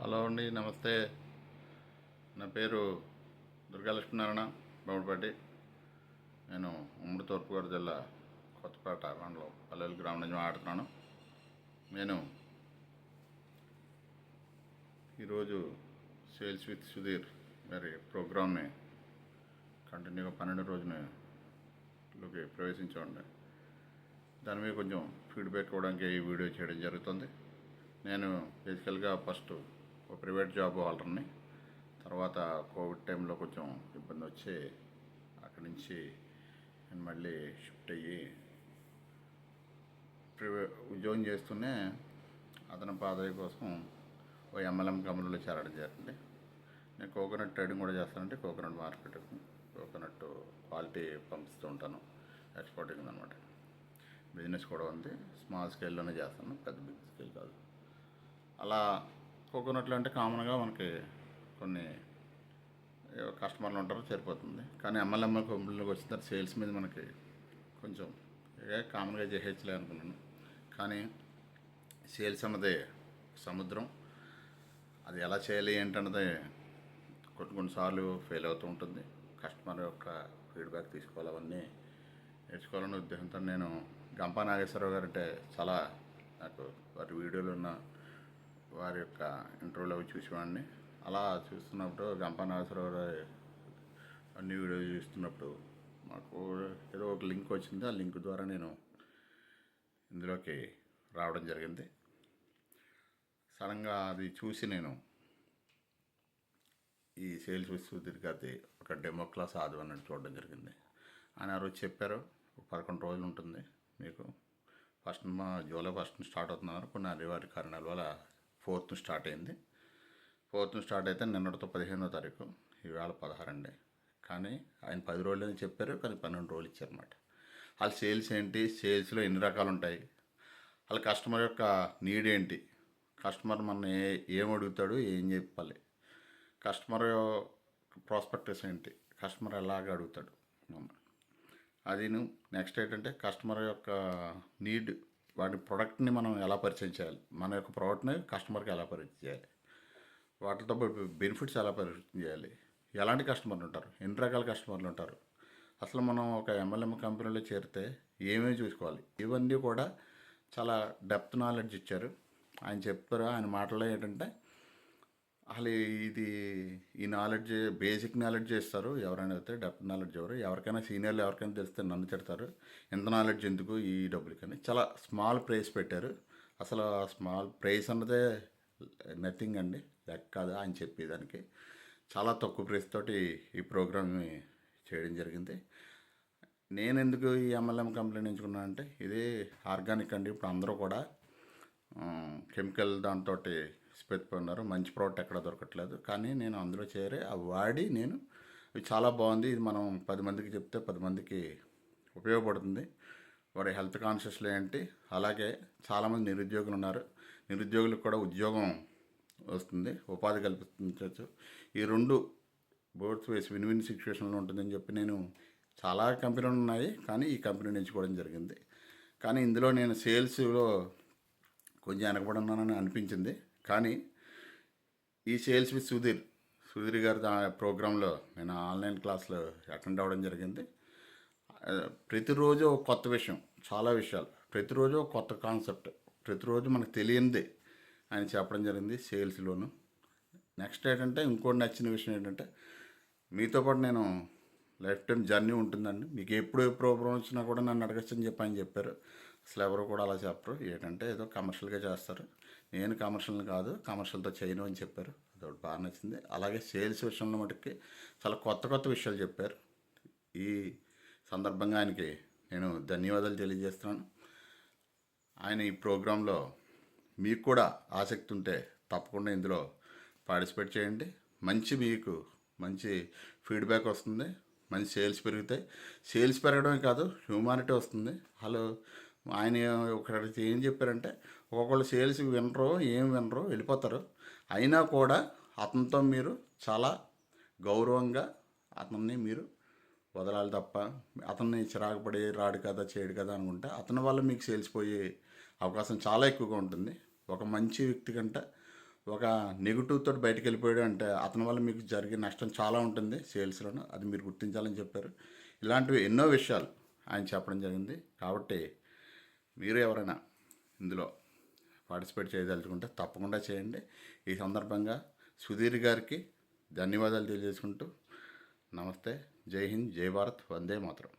Hello అండి నమస్తే. నా పేరు దుర్గాలక్ష్మీనారాయణ బొమ్మడిపాటి నేను ఉమ్మడి తూర్పుగోదావరి జిల్లా కొత్తపేట మండలం పల్లెలు గ్రామం నుంచి మాట్లాడుతున్నాను. నేను ఈరోజు సేల్స్ విత్ సుధీర్ మరి ప్రోగ్రామ్ని కంటిన్యూగా పన్నెండు రోజున లోకి దాని మీద కొంచెం ఫీడ్బ్యాక్ ఇవ్వడానికి ఈ వీడియో చేయడం జరుగుతుంది. నేను బేసికల్గా ఫస్ట్ ప్రైవేట్ జాబ్ హోల్డర్ని తర్వాత కోవిడ్ టైంలో కొంచెం ఇబ్బంది వచ్చి అక్కడి నుంచి నేను మళ్ళీ షిఫ్ట్ అయ్యి ప్రైవే ఉద్యోగం చేస్తూనే అతని ఆదాయం కోసం ఓ ఎంఎల్ఎం కంపెనీలో చేరడం జరిగింది. నేను కోకోనట్ ట్రేడింగ్ కూడా చేస్తానంటే కోకోనట్ మార్కెట్ కోకోనట్ క్వాలిటీ పంపిస్తూ ఉంటాను. ఎక్స్పోర్టింగ్ అనమాట బిజినెస్ కూడా ఉంది. స్మాల్ స్కేల్లోనే చేస్తాను. పెద్ద బిగ్ స్కేల్ కాదు. అలా కోకోనట్లు అంటే కామన్గా మనకి కొన్ని కస్టమర్లు ఉంటారు సరిపోతుంది. కానీ ఎంఎల్ఎంఎల్ కంపెనీలోకి వచ్చిన తర్వాత సేల్స్ మీద మనకి కొంచెం కామన్గా చేసేయచ్చులే అనుకున్నాను. కానీ సేల్స్ అన్నది సముద్రం. అది ఎలా చేయాలి ఏంటన్నది కొన్ని కొన్నిసార్లు ఫెయిల్ అవుతూ ఉంటుంది. కస్టమర్ యొక్క ఫీడ్బ్యాక్ తీసుకోవాలి అవన్నీ నేర్చుకోవాలనే ఉద్దేశంతో నేను గంపా నాగేశ్వరరావు గారు అంటే చాలా నాకు వారి వీడియోలు ఉన్న వారి యొక్క ఇంటర్వ్యూలో అవి చూసేవాడిని. అలా చూస్తున్నప్పుడు గంపా నాగేశ్వరరావు గారి అన్ని వీడియోలు చూస్తున్నప్పుడు మాకు ఏదో ఒక లింక్ వచ్చింది. ఆ లింక్ ద్వారా నేను ఇందులోకి రావడం జరిగింది. సడన్గా అది చూసి నేను ఈ సేల్స్ విశ్వవిద్యాలయ ఒక డెమో క్లాస్ ఆదివారం చూడడం జరిగింది. ఆయన ఆ రోజు చెప్పారు ఒక పదకొండు రోజులు ఉంటుంది మీకు. ఫస్ట్ మా జూలై ఫస్ట్ స్టార్ట్ అవుతున్నారు. కొన్ని అనివార్య కారణాల వల్ల ఫోర్త్ స్టార్ట్ అయింది. ఫోర్త్ స్టార్ట్ అయితే నిన్నటితో పదిహేనో తారీఖు ఈవేళ పదహారు అండి కానీ ఆయన పది రోజులు అని చెప్పారు కానీ పన్నెండు రోజులు ఇచ్చారన్నమాట. వాళ్ళ సేల్స్ ఏంటి? సేల్స్లో ఎన్ని రకాలు ఉంటాయి వాళ్ళ కస్టమర్ యొక్క నీడ్ ఏంటి? కస్టమర్ మన ఏ ఏం అడుగుతాడు ఏం చెప్పాలి? కస్టమర్ ప్రాస్పెక్టస్ ఏంటి? కస్టమర్ ఎలాగ అడుగుతాడు? అది నెక్స్ట్ ఏంటంటే కస్టమర్ యొక్క నీడ్ వాటి ప్రోడక్ట్ని మనం ఎలా పరిచయం చేయాలి? మన యొక్క ప్రోడక్ట్ని కస్టమర్కి ఎలా పరిచయం చేయాలి? వాటితో పాటు బెనిఫిట్స్ ఎలా పరిచయం చేయాలి? ఎలాంటి కస్టమర్లు ఉంటారు? ఎన్ని రకాల కస్టమర్లు ఉంటారు? అసలు మనం ఒక ఎంఎల్ఎం కంపెనీలో చేరితే ఏమేమి చూసుకోవాలి? ఇవన్నీ కూడా చాలా డెప్త్ నాలెడ్జ్ ఇచ్చారు. ఆయన చెప్పారు ఆయన మాటలో ఏంటంటే అసలు ఇది ఈ నాలెడ్జ్ బేసిక్ నాలెడ్జ్ ఇస్తారు ఎవరైనా అయితే డెప్త్ నాలెడ్జ్ ఎవరు ఎవరికైనా సీనియర్లు ఎవరికైనా తెలిస్తే నన్ను తిడతారు. ఎంత నాలెడ్జ్ ఎందుకు ఈ డబ్బులకని. చాలా స్మాల్ ప్రైస్ పెట్టారు. అసలు ఆ స్మాల్ ప్రైస్ అన్నదే నథింగ్ అండి. లెక్క కాదు అని చెప్పేదానికి. చాలా తక్కువ ప్రైస్ తోటి ఈ ప్రోగ్రామ్ని చేయడం జరిగింది. నేను ఎందుకు ఈ ఎంఎల్ఎం కంప్లైంట్ ఎంచుకున్నాను అంటే ఇది ఆర్గానిక్ అండి. ఇప్పుడు అందరూ కూడా కెమికల్ దాంతో పెట్టుకున్నారు మంచి ప్రోడక్ట్ ఎక్కడ దొరకట్లేదు. కానీ నేను అందులో చేరి అవి వాడి నేను ఇది చాలా బాగుంది. ఇది మనం పది మందికి చెప్తే పది మందికి ఉపయోగపడుతుంది. వారి హెల్త్ కాన్షియస్లో ఏంటి? అలాగే చాలామంది నిరుద్యోగులు ఉన్నారు. నిరుద్యోగులకు కూడా ఉద్యోగం వస్తుంది. ఉపాధి కల్పించవచ్చు. ఈ రెండు బోర్డ్స్ వేసి విన్ విన్ సిచ్యువేషన్లో ఉంటుందని చెప్పి నేను చాలా కంపెనీలు ఉన్నాయి. కానీ ఈ కంపెనీని ఎంచుకోవడం జరిగింది. కానీ ఇందులో నేను సేల్స్లో కొంచెం వెనకబడి ఉన్నానని అనిపించింది. కానీ ఈ సేల్స్ విత్ సుధీర్ సుధీర్ గారి ప్రోగ్రాంలో నేను ఆన్లైన్ క్లాస్లో అటెండ్ అవ్వడం జరిగింది. ప్రతిరోజు ఒక కొత్త విషయం చాలా విషయాలు. ప్రతిరోజు ఒక కొత్త కాన్సెప్ట్ ప్రతిరోజు మనకు తెలియంది ఆయన చెప్పడం జరిగింది సేల్స్లోను. నెక్స్ట్ ఏంటంటే ఇంకోటి నచ్చిన విషయం ఏంటంటే మీతో పాటు నేను లైఫ్ టైం జర్నీ ఉంటుందండి. మీకు ఎప్పుడు ఏ ప్రాబ్లం వచ్చినా కూడా నన్ను అడగచ్చని చెప్పి ఆయన చెప్పారు. అసలు ఎవరు కూడా అలా చెప్పరు. ఏంటంటే ఏదో కమర్షియల్గా చేస్తారు. నేను కమర్షియల్ కాదు కమర్షియల్తో చేయను అని చెప్పారు. అదొకటి బాగా నచ్చింది. అలాగే సేల్స్ విషయంలో మటుకి చాలా కొత్త కొత్త విషయాలు చెప్పారు. ఈ సందర్భంగా ఆయనకి నేను ధన్యవాదాలు తెలియజేస్తున్నాను. ఆయన ఈ ప్రోగ్రాంలో మీకు కూడా ఆసక్తి ఉంటే తప్పకుండా ఇందులో పార్టిసిపేట్ చేయండి. మంచి మీకు మంచి ఫీడ్బ్యాక్ వస్తుంది. మంచి సేల్స్ పెరుగుతాయి. సేల్స్ పెరగడమే కాదు హ్యూమానిటీ వస్తుంది. హలో ఆయన ఒకటి ఏం చెప్పారంటే ఒక్కొక్కళ్ళు సేల్స్ వినరు ఏం వినరు వెళ్ళిపోతారు. అయినా కూడా అతనితో మీరు చాలా గౌరవంగా అతన్ని మీరు వదలాలి తప్ప అతన్ని చిరాకు పడి రాడు కదా చేయడు కదా అనుకుంటే అతని వల్ల మీకు సేల్స్ పోయే అవకాశం చాలా ఎక్కువగా ఉంటుంది. ఒక మంచి వ్యక్తి కంటే ఒక నెగిటివ్ తోటి బయటకు వెళ్ళిపోయాడు అంటే అతని వల్ల మీకు జరిగే నష్టం చాలా ఉంటుంది సేల్స్లోనూ. అది మీరు గుర్తించాలని చెప్పారు. ఇలాంటివి ఎన్నో విషయాలు ఆయన చెప్పడం జరిగింది. కాబట్టి మీరు ఎవరైనా ఇందులో పార్టిసిపేట్ చేయదలుచుకుంటే తప్పకుండా చేయండి. ఈ సందర్భంగా సుధీర్ గారికి ధన్యవాదాలు తెలియజేసుకుంటూ నమస్తే. జై హింద్ జై భారత్ వందే మాత్రం.